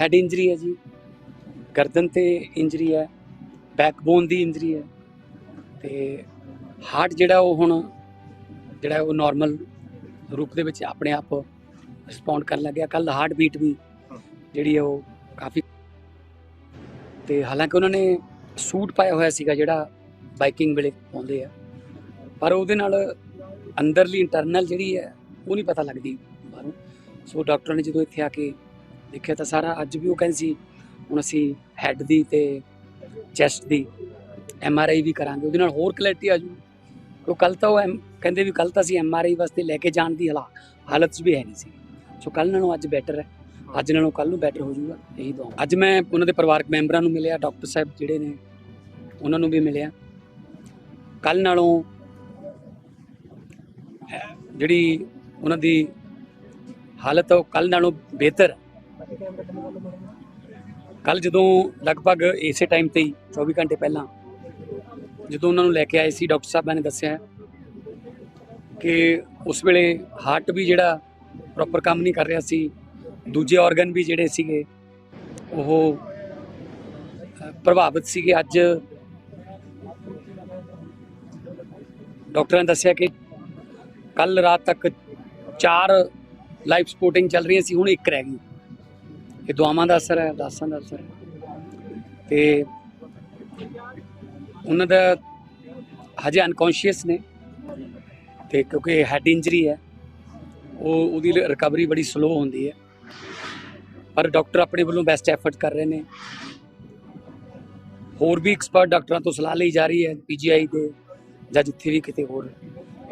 Head injury ਹੈ ਜੀ। ਗਰਦਨ ਤੇ ਇੰਜਰੀ ਹੈ ਬੈਕਬੋਨ ਦੀ ਇੰਜਰੀ ਹੈ ਤੇ ਹਾਰਟ ਜਿਹੜਾ ਉਹ ਹੁਣ, ਜਿਹੜਾ ਉਹ ਨਾਰਮਲ ਰੂਪ ਦੇ ਵਿੱਚ ਆਪਣੇ ਆਪ ਰਿਸਪੌਂਡ ਕਰਨ ਲੱਗਿਆ। ਕੱਲ ਹਾਰਟ ਬੀਟ ਵੀ ਜਿਹੜੀ ਹੈ ਉਹ ਕਾਫੀ ਤੇ ਹਾਲਾਂਕਿ ਉਹਨਾਂ ਨੇ ਸੂਟ ਪਾਇਆ ਹੋਇਆ ਸੀਗਾ ਜਿਹੜਾ ਬਾਈਕਿੰਗ ਵੇਲੇ ਪਾਉਂਦੇ ਆ। ਪਰ ਉਹਦੇ ਨਾਲ ਅੰਦਰਲੀ ਇੰਟਰਨਲ ਜਿਹੜੀ ਹੈ ਉਹ ਨਹੀਂ ਪਤਾ ਲੱਗਦੀ ਬਾਹਰੋਂ। ਸੋ ਡਾਕਟਰ ਨੇ ਜਦੋਂ ਇੱਥੇ ਆ ਕੇ ਦੇਖਿਆ ਤਾਂ ਸਾਰਾ, ਅੱਜ ਵੀ ਉਹ ਕਹਿੰਦੀ ਸੀ, ਹੁਣ ਅਸੀਂ ਹੈੱਡ ਦੀ ਤੇ ਚੈਸਟ ਦੀ ਐਮ ਆਰ ਆਈ ਵੀ ਕਰਾਂਗੇ, ਉਹਦੇ ਨਾਲ ਹੋਰ ਕਲੈਰਿਟੀ ਆ ਜੂ। ਉਹ ਕੱਲ ਤਾਂ ਉਹ ਐਮ- ਕਹਿੰਦੇ ਵੀ ਕੱਲ ਤਾਂ ਅਸੀਂ ਐਮ ਆਰ ਆਈ ਵਾਸਤੇ ਲੈ ਕੇ ਜਾਣ ਦੀ ਹਾਲਾ- ਹਾਲਤ 'ਚ ਵੀ ਹੈ ਨਹੀਂ ਸੀ। ਸੋ ਕੱਲ ਨਾਲੋਂ ਅੱਜ ਬੈਟਰ ਹੈ। ਅੱਜ ਨਾਲੋਂ ਕੱਲ ਨੂੰ ਬੈਟਰ ਹੋ ਜਾਊਗਾ ਇਹੀ ਦੁਆ ਅੱਜ ਮੈਂ ਉਹਨਾਂ ਦੇ ਪਰਿਵਾਰਕ ਮੈਂਬਰਾਂ ਨੂੰ ਮਿਲਿਆ ਡਾਕਟਰ ਸਾਹਿਬ ਜਿਹੜੇ ਨੇ, ਉਹਨਾਂ ਨੂੰ ਵੀ ਮਿਲਿਆ। ਕੱਲ ਨਾਲੋਂ ਜਿਹੜੀ ਉਹਨਾਂ ਦੀ ਹਾਲਤ ਉਹ ਕੱਲ ਨਾਲੋਂ ਬਿਹਤਰ ਕੱਲ ਜਦੋਂ ਲਗਭਗ ਇਸੇ ਟਾਈਮ ਤੇ ਹੀ 24 ਘੰਟੇ ਪਹਿਲਾਂ, ਜਦੋਂ ਉਹਨਾਂ ਨੂੰ ਲੈ ਕੇ ਆਏ ਸੀ, ਡਾਕਟਰ ਸਾਹਿਬਾਂ ਨੇ ਦੱਸਿਆ ਕਿ ਉਸ ਵੇਲੇ ਹਾਰਟ ਵੀ ਜਿਹੜਾ ਪ੍ਰੋਪਰ ਕੰਮ ਨਹੀਂ ਕਰ ਰਿਹਾ ਸੀ, ਦੂਜੇ ਆਰਗਨ ਵੀ ਜਿਹੜੇ ਸੀਗੇ, ਉਹ ਪ੍ਰਭਾਵਿਤ ਸੀਗੇ। ਅੱਜ ਡਾਕਟਰਾਂ ਨੇ ਦੱਸਿਆ ਕਿ ਕੱਲ ਰਾਤ ਤੱਕ ਚਾਰ ਲਾਈਫ ਸਪੋਰਟਿੰਗ ਚੱਲ ਰਹੀਆਂ ਸੀ, ਹੁਣ ਇੱਕ ਰਹਿ ਗਈ ਇਹ ਦੁਆਵਾਂ ਦਾ ਅਸਰ ਹੈ ਅਰਦਾਸਾਂ ਦਾ ਅਸਰ ਹੈ। ਤੇ ਉਹਨਾਂ ਦਾ ਹਜੇ ਅਨਕੌਂਸ਼ੀਅਸ ਨੇ ਤੇ ਕਿਉਂਕਿ ਹੈਡ ਇੰਜਰੀ ਹੈ, ਉਹ ਉਹਦੀ ਰਿਕਵਰੀ ਬੜੀ ਸਲੋ ਹੁੰਦੀ ਹੈ। ਪਰ ਡਾਕਟਰ ਆਪਣੇ ਵੱਲੋਂ ਬੈਸਟ ਐਫਰਟ ਕਰ ਰਹੇ ਨੇ। ਹੋਰ ਵੀ ਐਕਸਪਰਟ ਡਾਕਟਰਾਂ ਤੋਂ ਸਲਾਹ ਲਈ ਜਾ ਰਹੀ ਹੈ ਪੀਜੀਆਈ ਦੇ ਜਾਂ ਜਿੱਥੇ ਵੀ ਕਿਤੇ ਹੋਰ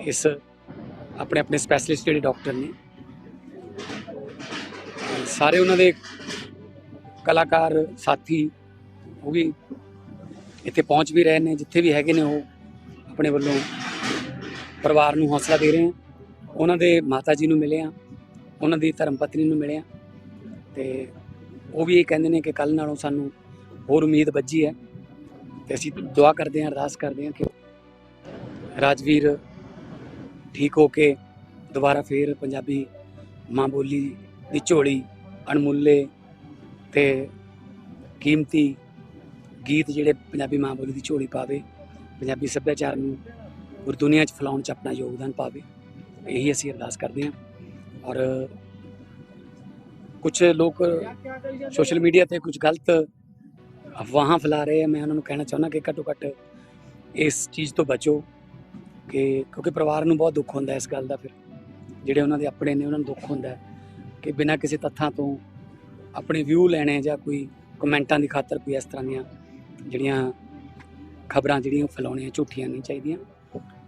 ਇਸ ਆਪਣੇ ਆਪਣੇ ਸਪੈਸ਼ਲਿਸਟ ਜਿਹੜੇ ਡਾਕਟਰ ਨੇ। ਸਾਰੇ ਉਹਨਾਂ ਦੇ ਕਲਾਕਾਰ, ਸਾਥੀ ਉਹ ਵੀ ਇੱਥੇ ਪਹੁੰਚ ਵੀ ਰਹੇ ਨੇ, ਜਿੱਥੇ ਵੀ ਹੈਗੇ ਨੇ ਉਹ ਆਪਣੇ ਵੱਲੋਂ ਪਰਿਵਾਰ ਨੂੰ ਹੌਸਲਾ ਦੇ ਰਹੇ ਆ। ਉਹਨਾਂ ਦੇ ਮਾਤਾ ਜੀ ਨੂੰ ਮਿਲੇ ਆ, ਉਹਨਾਂ ਦੀ ਧਰਮ ਪਤਨੀ ਨੂੰ ਮਿਲੇ ਆ ਤੇ ਉਹ ਵੀ ਇਹ ਕਹਿੰਦੇ ਨੇ ਕਿ ਕੱਲ ਨਾਲੋਂ ਸਾਨੂੰ ਹੋਰ ਉਮੀਦ ਵੱਜੀ ਹੈ ਤੇ ਅਸੀਂ ਦੁਆ ਕਰਦੇ ਹਾਂ, ਅਰਦਾਸ ਕਰਦੇ ਹਾਂ ਕਿ ਰਾਜਵੀਰ ਠੀਕ ਹੋ ਕੇ ਦੁਬਾਰਾ ਫੇਰ ਪੰਜਾਬੀ ਮਾਂ ਬੋਲੀ ਦੀ ਝੋਲੀ ਅਣਮੁੱਲੇ ਤੇ ਕੀਮਤੀ ਗੀਤ ਜਿਹੜੇ ਪੰਜਾਬੀ ਮਾਂ ਬੋਲੀ ਦੀ ਝੋਲੀ ਪਾਵੇ, ਪੰਜਾਬੀ ਸੱਭਿਆਚਾਰ ਨੂੰ ਪੂਰੀ ਦੁਨੀਆ 'ਚ ਫੈਲਾਉਣ 'ਚ ਆਪਣਾ ਯੋਗਦਾਨ ਪਾਵੇ, ਇਹੀ ਅਸੀਂ ਅਰਦਾਸ ਕਰਦੇ ਹਾਂ। ਔਰ ਕੁਝ ਲੋਕ ਸੋਸ਼ਲ ਮੀਡੀਆ ਤੇ ਕੁਝ ਗਲਤ ਅਫਵਾਹਾਂ ਫੈਲਾ ਰਹੇ ਆ, ਮੈਂ ਉਹਨਾਂ ਨੂੰ ਕਹਿਣਾ ਚਾਹੁੰਦਾ ਕਿ ਘੱਟੋ ਘੱਟ ਇਸ ਚੀਜ਼ ਤੋਂ ਬਚੋ ਕਿ ਕਿਉਂਕਿ ਪਰਿਵਾਰ ਨੂੰ ਬਹੁਤ ਦੁੱਖ ਹੁੰਦਾ ਇਸ ਗੱਲ ਦਾ ਫਿਰ, ਜਿਹੜੇ ਉਹਨਾਂ ਦੇ ਆਪਣੇ ਨੇ ਉਹਨਾਂ ਨੂੰ ਦੁੱਖ ਹੁੰਦਾ ਕਿ ਬਿਨਾਂ ਕਿਸੇ ਤੱਥਾਂ ਤੋਂ ਆਪਣੇ ਵਿਊ ਲੈਣੇ ਜਾਂ ਕੋਈ ਕਮੈਂਟਾਂ ਦੀ ਖਾਤਰ ਕੋਈ ਇਸ ਤਰ੍ਹਾਂ ਦੀਆਂ ਜਿਹੜੀਆਂ ਖਬਰਾਂ ਜਿਹੜੀਆਂ ਫੈਲਾਉਣੀਆਂ ਝੂਠੀਆਂ ਨਹੀਂ ਚਾਹੀਦੀਆਂ।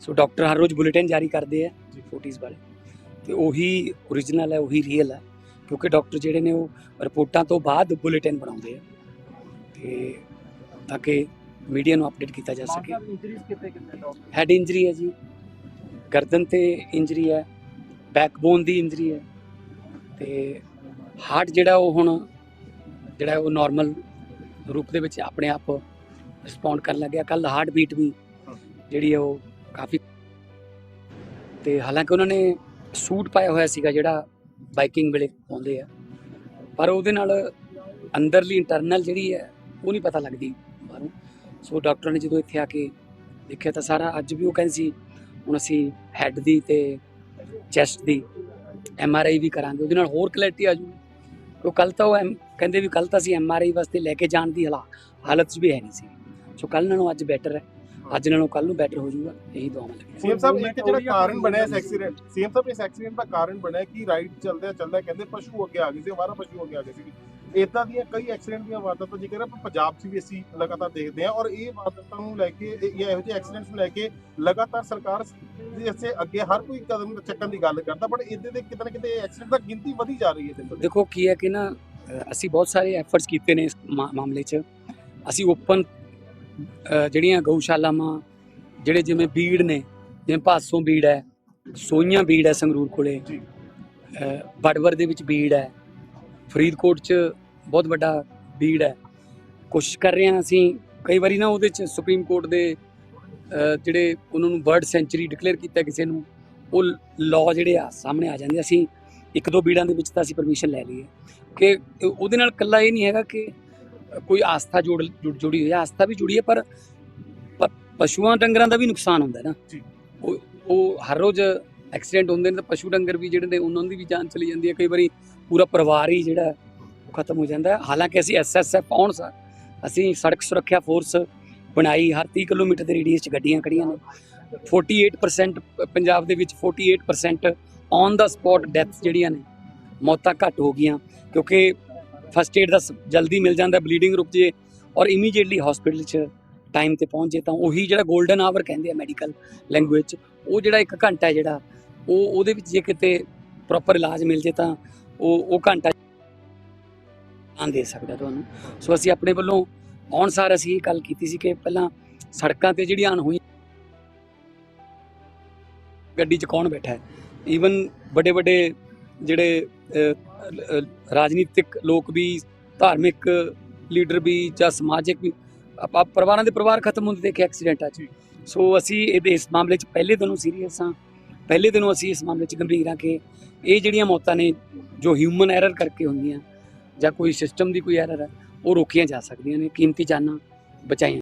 ਸੋ ਡਾਕਟਰ ਹਰ ਰੋਜ਼ ਬੁਲੇਟਿਨ ਜਾਰੀ ਕਰਦੇ ਆ ਫੋਟੀਜ਼ ਬਾਰੇ। ਤੇ ਉਹੀ ਓਰੀਜਨਲ ਹੈ ਉਹੀ ਰੀਅਲ ਹੈ ਕਿਉਂਕਿ ਡਾਕਟਰ ਜਿਹੜੇ ਨੇ ਉਹ ਰਿਪੋਰਟਾਂ ਤੋਂ ਬਾਅਦ ਬੁਲੇਟਿਨ ਬਣਾਉਂਦੇ ਆ। ਤੇ ਤਾਂ ਕਿ ਮੀਡੀਆ ਨੂੰ ਅਪਡੇਟ ਕੀਤਾ ਜਾ ਸਕੇ। ਹੈਡ ਇੰਜਰੀ ਹੈ ਜੀ। ਗਰਦਨ ਤੇ ਇੰਜਰੀ ਹੈ ਬੈਕਬੋਨ ਦੀ ਇੰਜਰੀ ਹੈ। ਤੇ ਹਾਰਟ ਜਿਹੜਾ ਉਹ ਹੁਣ ਜਿਹੜਾ ਉਹ ਨਾਰਮਲ ਰੂਪ ਦੇ ਵਿੱਚ ਆਪਣੇ ਆਪ ਰਿਸਪੌਂਡ ਕਰਨ ਲੱਗਿਆ। ਕੱਲ ਹਾਰਟ ਬੀਟ ਵੀ ਜਿਹੜੀ ਹੈ ਉਹ ਕਾਫੀ ਤੇ ਹਾਲਾਂਕਿ ਉਹਨਾਂ ਨੇ ਸੂਟ ਪਾਇਆ ਹੋਇਆ ਸੀਗਾ ਜਿਹੜਾ ਬਾਈਕਿੰਗ ਵੇਲੇ ਪਾਉਂਦੇ ਆ। ਪਰ ਉਹਦੇ ਨਾਲ ਅੰਦਰਲੀ ਇੰਟਰਨਲ ਜਿਹੜੀ ਹੈ ਉਹ ਨਹੀਂ ਪਤਾ ਲੱਗਦੀ ਬਾਹਰੋਂ। ਸੋ ਡਾਕਟਰ ਨੇ ਜਦੋਂ ਇੱਥੇ ਆ ਕੇ ਦੇਖਿਆ ਤਾਂ ਸਾਰਾ ਅੱਜ ਵੀ ਉਹ ਕਹਿੰਦੇ ਸੀ, ਹੁਣ ਅਸੀਂ ਹੈੱਡ ਦੀ ਤੇ ਚੈਸਟ ਦੀ ਐਮ ਆਰ ਆਈ ਵੀ ਕਰਾਂਗੇ। ਉਹਦੇ ਨਾਲ ਹੋਰ ਕਲੈਰਿਟੀ ਆ ਜੂ ਉਹ ਕੱਲ ਤਾਂ ਉਹ ਐਮ- ਕਹਿੰਦੇ ਵੀ ਕੱਲ ਤਾਂ ਅਸੀਂ ਐਮ ਆਰ ਆਈ ਵਾਸਤੇ ਲੈ ਕੇ ਜਾਣ ਦੀ ਹਾਲਾ- ਹਾਲਤ 'ਚ ਵੀ ਹੈ ਨਹੀਂ ਸੀ। ਸੋ ਕੱਲ ਨਾਲੋਂ ਅੱਜ ਬੈਟਰ ਹੈ। ਅੱਜ ਨਾਲੋਂ ਕੱਲ ਨੂੰ ਬੈਟਰ ਹੋ ਜਾਊਗਾ ਇਹੀ ਦੁਆਵਾਂ ਲੱਗੀਆਂ ਸੀਐਮ ਸਾਹਿਬ ਇੱਕ ਜਿਹੜਾ ਕਾਰਨ ਬਣਿਆ ਇਸ ਐਕਸੀਡੈਂਟ ਸੀਐਮ ਸਾਹਿਬ ਇਸ ਐਕਸੀਡੈਂਟ ਦਾ ਕਾਰਨ ਬਣਿਆ ਕਿ ਰਾਈਡ ਚੱਲਦੇ ਚੱਲਦਾ ਕਹਿੰਦੇ ਪਸ਼ੂ ਅੱਗੇ ਆ ਗਏ ਸੀ ਹਮਾਰਾ ਪਸ਼ੂ ਅੱਗੇ ਆ ਗਏ ਸੀ ਇਦਾਂ ਦੀਆਂ ਕਈ ਐਕਸੀਡੈਂਟ ਦੀਆਂ ਵਾਰਦਾਤਾਂ ਜ਼ਿਕਰ ਹੈ ਪੰਜਾਬ 'ਚ ਵੀ ਅਸੀਂ ਲਗਾਤਾਰ ਦੇਖਦੇ ਹਾਂ ਔਰ ਇਹ ਵਾਰਦਾਤਾਂ ਨੂੰ ਲੈ ਕੇ ਇਹ- ਜਾਂ ਇਹੋ ਜਿਹੇ ਐਕਸੀਡੈਂਟਸ ਨੂੰ ਲੈ ਕੇ ਲਗਾਤਾਰ ਸਰਕਾਰ ਦੇ ਇਸੇ ਅੱਗੇ ਹਰ ਕੋਈ ਕਦਮ ਚੱਕਣ ਦੀ ਗੱਲ ਕਰਦਾ ਪਰ ਇਹਦੇ ਦੇ ਕਿਤੇ ਨਾ ਕਿਤੇ ਐਕਸੀਡੈਂਟ ਦਾ ਗਿਣਤੀ ਵਧੀ ਜਾ ਰਹੀ ਹੈ। ਦੇਖੋ ਕੀ ਹੈ ਕਿ ਨਾ ਅਸੀਂ ਬਹੁਤ ਸਾਰੇ ਐਫਰਟਸ ਕੀਤੇ ਨੇ ਇਸ ਮਾਮਲੇ 'ਚ। ਅਸੀਂ ਓਪਨ ਜਿਹੜੀਆਂ ਗਊਸ਼ਾਲਾਵਾਂ ਜਿਹੜੇ ਜਿਵੇਂ ਬੀੜ ਨੇ ਜਿਵੇਂ ਭਾਸੋਂ ਬੀੜ ਹੈ ਸੋਈਆਂ ਬੀੜ ਹੈ ਸੰਗਰੂਰ ਕੋਲੇ ਬੜਵਰ ਦੇ ਵਿੱਚ ਬੀੜ ਹੈ ਫਰੀਦਕੋਟ 'ਚ ਬਹੁਤ ਵੱਡਾ ਬੀੜ ਹੈ। ਕੋਸ਼ਿਸ਼ ਕਰ ਰਹੇ ਹਾਂ ਅਸੀਂ ਕਈ ਵਾਰੀ ਨਾ ਉਹਦੇ 'ਚ ਸੁਪਰੀਮ ਕੋਰਟ ਦੇ ਜਿਹੜੇ ਉਹਨਾਂ ਨੂੰ ਬਰਡ ਸੈਂਚੁਰੀ ਡਿਕਲੇਅਰ ਕੀਤਾ ਕਿਸੇ ਨੂੰ ਉਹ ਲਾਅ ਜਿਹੜੇ ਆ ਸਾਹਮਣੇ ਆ ਜਾਂਦੇ ਅਸੀਂ ਇੱਕ ਦੋ ਬੀੜਾਂ ਦੇ ਵਿੱਚ ਤਾਂ ਅਸੀਂ ਪਰਮਿਸ਼ਨ ਲੈ ਲਈ ਹੈ ਕਿ ਉਹਦੇ ਨਾਲ ਕੱਲਾ ਇਹ ਨਹੀਂ ਹੈਗਾ ਕਿ ਕੋਈ ਆਸਥਾ ਜੋੜ ਜੁੜ- ਜੁੜੀ ਹੋਈ ਹੈ ਆਸਥਾ ਵੀ ਜੁੜੀ ਹੈ ਪਰ ਪ- ਪਸ਼ੂਆਂ ਡੰਗਰਾਂ ਦਾ ਵੀ ਨੁਕਸਾਨ ਹੁੰਦਾ ਹੈ ਨਾ। ਜੀ। ਉਹ ਉਹ ਹਰ ਰੋਜ਼ ਐਕਸੀਡੈਂਟ ਹੁੰਦੇ ਨੇ ਤਾਂ ਪਸ਼ੂ ਡੰਗਰ ਵੀ ਜਿਹੜੇ ਨੇ ਉਹਨਾਂ ਦੀ ਵੀ ਜਾਨ ਚਲੀ ਜਾਂਦੀ ਹੈ। ਕਈ ਵਾਰੀ ਪੂਰਾ ਪਰਿਵਾਰ ਹੀ ਜਿਹੜਾ ਉਹ ਖਤਮ ਹੋ ਜਾਂਦਾ ਹੈ। ਹਾਲਾਂਕਿ ਅਸੀਂ ਐਸਐਸਐਫ ਆਉਣ ਸਾਰ ਅਸੀਂ ਸੜਕ ਸੁਰੱਖਿਆ ਫੋਰਸ ਬਣਾਈ ਹਰ 30 ਕਿਲੋਮੀਟਰ ਦੇ ਰੇਡੀਅਸ 'ਚ ਗੱਡੀਆਂ ਖੜੀਆਂ ਨੇ। 48% ਪ- ਪੰਜਾਬ ਦੇ ਵਿੱਚ 48% ਔਨ ਦਾ ਸਪੌਟ ਡੈਥ ਜਿਹੜੀਆਂ ਨੇ ਮੌਤਾਂ ਘੱਟ ਹੋ ਗਈਆਂ। ਕਿਉਂਕਿ ਫਸਟ ਏਡ ਦਾ ਸ- ਜਲਦੀ ਮਿਲ ਜਾਂਦਾ ਬਲੀਡਿੰਗ ਰੁਕ ਜੇ ਔਰ ਇਮੀਡੀਏਟਲੀ ਹਸਪੀਟਲ 'ਚ ਟਾਈਮ ਤੇ ਪਹੁੰਚ ਜੇ ਤਾਂ ਉਹੀ ਜਿਹੜਾ 골ਡਨ ਆਵਰ ਕਹਿੰਦੇ ਆ ਮੈਡੀਕਲ ਲੈਂਗੁਏਜ 'ਚ, ਉਹ ਜਿਹੜਾ ਇੱਕ ਘੰਟਾ ਜਿਹੜਾ, ਉਹ ਉਹਦੇ ਵਿੱਚ ਜੇ ਕਿਤੇ ਪ੍ਰੋਪਰ ਇਲਾਜ ਮਿਲ ਜੇ ਤਾਂ ਉਹ ਉਹ ਘੰਟਾ ਆਂ ਦੇ ਸਕਦਾ ਤੁਹਾਨੂੰ। ਸੋ ਅਸੀਂ ਆਪਣੇ ਵੱਲੋਂ ਆਉਣ ਸਾਰ ਅਸੀਂ ਇਹ ਗੱਲ ਕੀਤੀ ਸੀ ਕਿ ਪਹਿਲਾਂ ਸੜਕਾਂ ਤੇ ਜਿਹੜੀਆਂ ਅਣਹੋਈ ਗੱਡੀ 'ਚ ਕੌਣ ਬੈਠਾ ਹੈ? ਈਵਨ ਵੱਡੇ ਵੱਡੇ ਜਿਹੜੇ ਰਾਜਨੀਤਿਕ ਲੋਕ ਵੀ, ਧਾਰਮਿਕ ਲੀਡਰ ਵੀ ਜਾਂ ਸਮਾਜਿਕ ਵੀ, ਆਪਾਂ ਪਰਿਵਾਰਾਂ ਦੇ ਪਰਿਵਾਰ ਖਤਮ ਹੁੰਦੇ ਦੇਖੇ ਐਕਸੀਡੈਂਟਾਂ 'ਚ ਸੋ ਅਸੀਂ ਇਹਦੇ ਇਸ ਮਾਮਲੇ 'ਚ ਪਹਿਲੇ ਦਿਨੋਂ ਸੀਰੀਅਸ ਹਾਂ। ਪਹਿਲੇ ਦਿਨੋਂ ਅਸੀਂ ਇਸ ਮਾਮਲੇ 'ਚ ਗੰਭੀਰ ਹਾਂ ਕਿ ਇਹ ਜਿਹੜੀਆਂ ਮੌਤਾਂ ਨੇ ਜੋ ਹਿਊਮਨ ਐਰਰ ਕਰਕੇ ਹੁੰਦੀਆਂ ਜਾਂ ਕੋਈ ਸਿਸਟਮ ਦੀ ਕੋਈ ਐਰਰ ਹੈ ਉਹ ਰੋਕੀਆਂ ਜਾ ਸਕਦੀਆਂ ਨੇ। ਕੀਮਤੀ ਜਾਨਾਂ ਬਚਾਈਆਂ